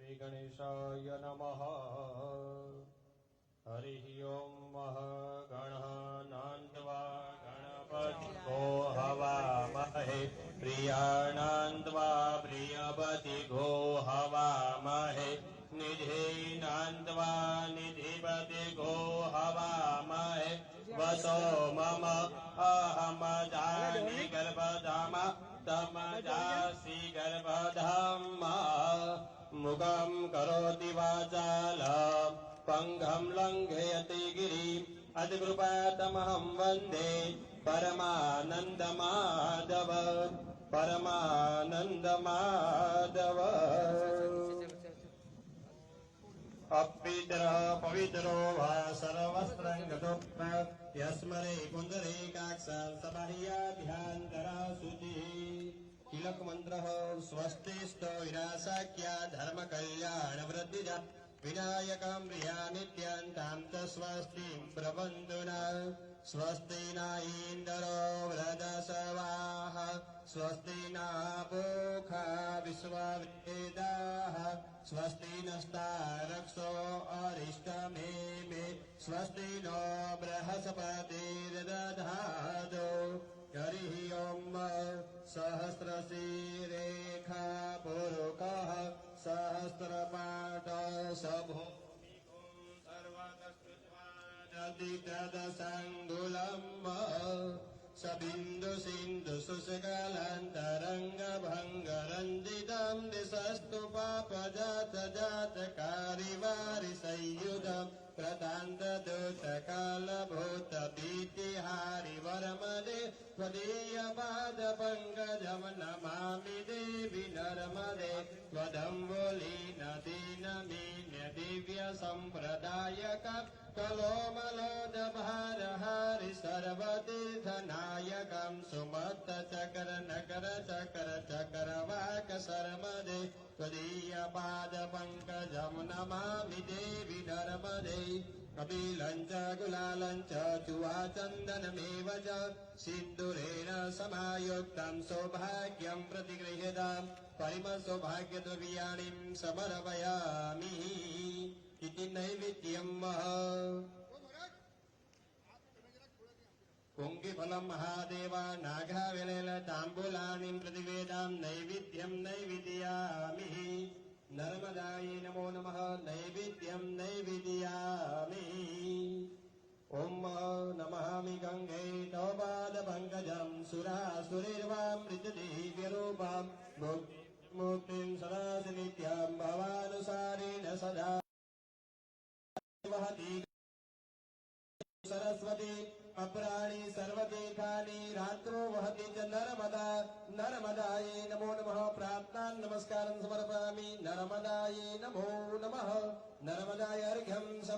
श्रीगणेशाय नमः। हरिः ॐ गणनान्द्वा गणपतिगो हवामहे। प्रियाणान्द्वा प्रियपतिगो हवामहे। निधीनान्द्वा निधिपतिगो हवामहे। वसो मम मुखं करोति वाचाल। पङ्गं लङ्घयति गिरिम्। अतिकृपातमहं वंदे परमानन्दमाधव। परमानन्दमाधव। अपितरः पवित्रो वा सर्वस्त्रङ्गतो यस्मरे पुन्दरे काक्षसबाह्याभ्यान्तरा शुचिः। तिलक स्वस्ति स्तो विना साख्या रिया कल्याणवृद्धि च स्वस्तिम् प्रबन्धुना। स्वस्ति नायीन्दरो व्रदसवाः स्वस्ति नापोखा विश्ववेदाः। स्वस्ति नस्तारक्षो अरिष्टमे मे स्वस्ति नो बृहस्पते हरिः ओम् सहस्रशीरेखा पुरुकः सहस्रपाठ सभो सर्वतस्कृत्वादतितदसङ्गुलम् सिंधु सिन्धु भंग रंजित दिशस्तु पापजात दिव्य सम्प्रदायक कलोमलोदभारहारि सर्वतीर्थनायकम् सुमत्त चकर नकर चकर चक्रवाक शर्मदे त्वदीय पाद पङ्कजम् नमामि देवि नर्मदे कपिलम् च गुलालम् च चुवाचन्दनमेव च सिन्दुरेण समायुक्तम् सौभाग्यम् प्रतिगृह्यताम् परिमसौभाग्यद्रव्याणिम् समर्पयामि। इति नैवेद्यम् कुङ्गिफलम् महादेव नागाविलेल ताम्बूलानिम् प्रतिवेदाम् नैवेद्यम्। नैवेदयामि नर्मदायै नमो नमः नैवेद्यम् नैवेदयामि। ॐ नमामि गङ्गे तव पादपङ्कजम् सुरासुरीर्वामृतदिव्यरूपाम् मुक्तिम्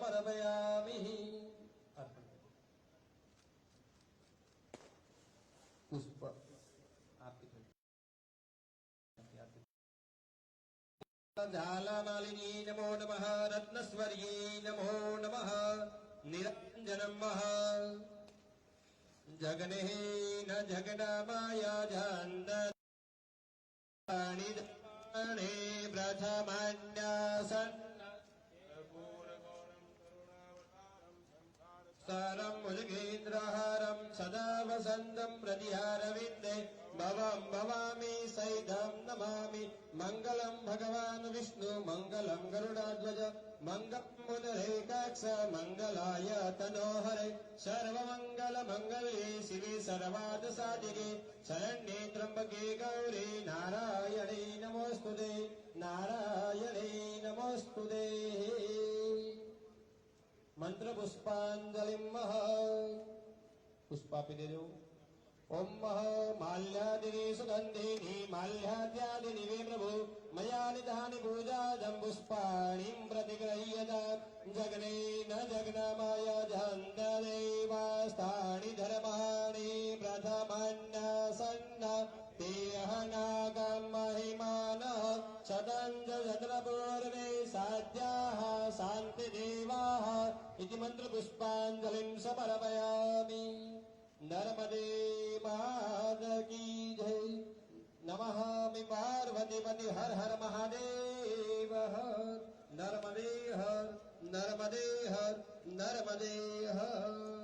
समर्पयामि पुष्प झालमालिनी नमो नमः रत्नस्वर्यै नमो नमः निरञ्जनम् जगने न जगनामाया झन्द प्रथमान्यासन् सदा वसन्तम् प्रतिहारविन्दे। भवम् भवामि सैधम् नमामि। मङ्गलम् भगवान् विष्णु मङ्गलम् गरुडाध्वज। मङ्गलम् मुदरेकाक्ष मङ्गलाय तनोहरे। सर्वमङ्गलमङ्गले शिवे सर्वादसादिके शरण्ये त्र्यम्बके गौरी नारायणे नमोऽस्तु ते। नारायणे मंत्र पुष्पांजलिम मह। पुष्पापि दे दो ओम मह माल्यादिनी सुगंधिनी माल्याद्यादिनी वे प्रभु। मया निधानि पूजाजं पुष्पाणिं प्रतिगृह्यता जगने न जगनमाया झन्ददेवास्तानि धर्माणि प्रथमान्यासन्न तेऽहनागं महिमानः शतं च शतपूर्वे साध्याः शान्तिदेवाः। इति पुष्पांजलि समर्पयामि। नर्मदे माद की जय। नमः पार्वतीपति हर हर महादेव नर्मदे हर नर्मदे हर नर्मदे हर।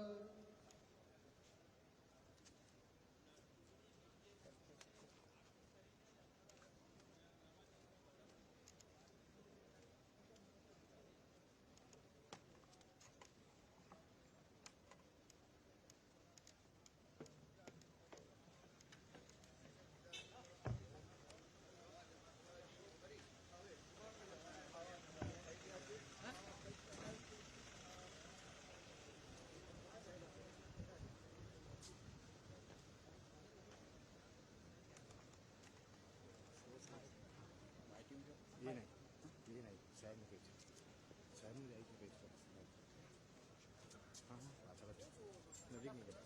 Hier nee. Hier nee. Zij moet het. Het weet ik.